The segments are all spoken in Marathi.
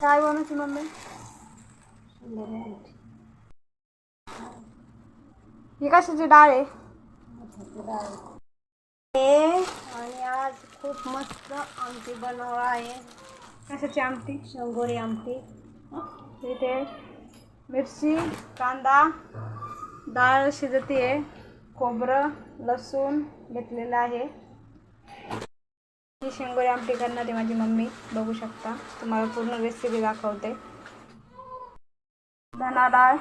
काय बनवते मम्मी ही कशाची डाळ आहे? आणि आज खूप मस्त आमटी बनवणार आहे. कशाची आमटी? शंगोरी आमटी. इथे मिरची कांदा डाळ शिजती आहे. खोबरं लसूण घेतलेलं आहे. ही शेंगोरी आमटी करणार आहे माझी मम्मी बघू शकता. तुम्हाला पूर्ण रेसिपी दाखवते. धना डाळ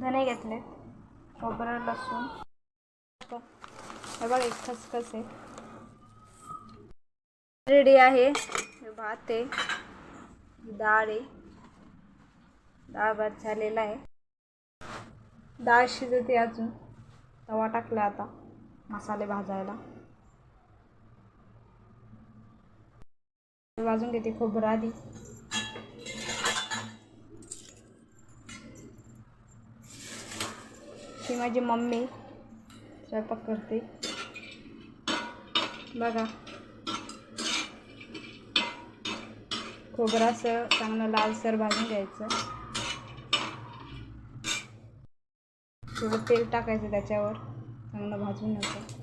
धने घेतले. खोबरं लसूण. हे बघ एक खसखस आहे. रेडी आहे. भात आहे. डाळ आहे. डाळ भात झालेला आहे. डाळ शिजते अजून. तवा टाकला आता मसाले भाजायला. भाजून घेते खोबरं आधी. ही माझी मम्मी स्वयंपाक करते. बघा. खोबरं असं चांगलं लालसर भाजून घ्यायचं. थोडं तेल टाकायचं त्याच्यावर. चांगलं भाजून घ्यायचं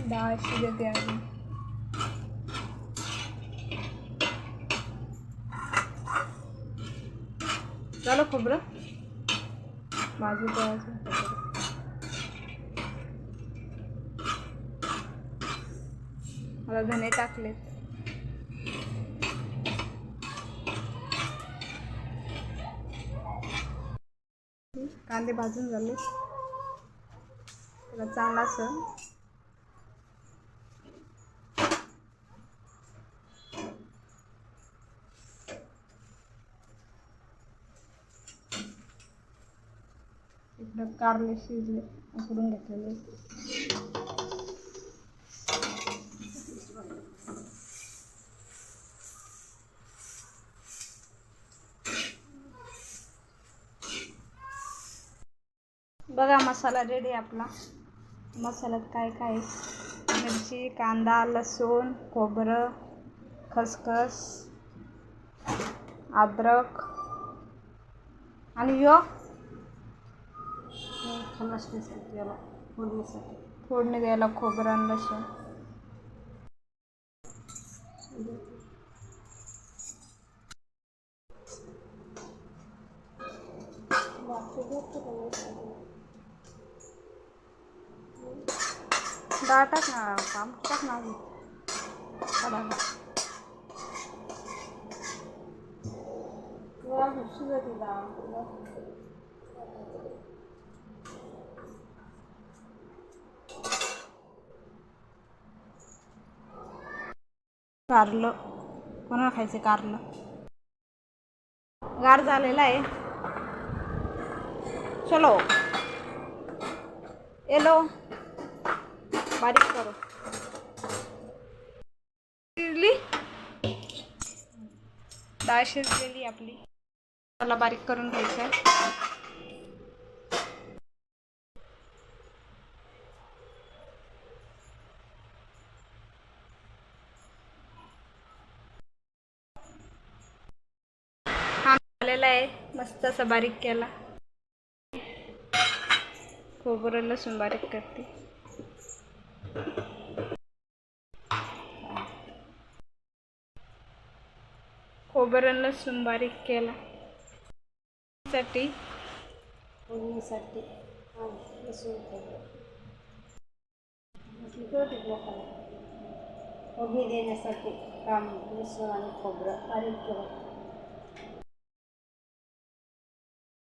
डाळ शिजते अजून झालं खोबरं माझी अजून मला धने टाकलेत कांदे भाजून झाले. त्याला चांगला असं इकडं कारले शिजले उकडून घेतलेले. बघा मसाला रेडी आपला. मसाल्यात काय काय मिरची कांदा लसूण खोबरं खसखस अद्रक. आणि यो? खलासण्यासाठी याला फोडणीसाठी फोडणी द्यायला खोबरं आणि लसूण डाळ टाक ना काम टाक ना आधी. कारलं. कोणाला खायचं कारलं? गार झालेला आहे. चलो. येलो. बारीक करो. शिजली? डाळ शिजलेली आपली. त्याला बारीक करून घ्यायचं आहे झालेला आहे. मस्त असा बारीक केला. खोबरं लसूण बारीक करते. खोबरं लसूण बारीक केला. साठी. देण्यासाठी काम लसूण आणि खोबरं बारीक केलं.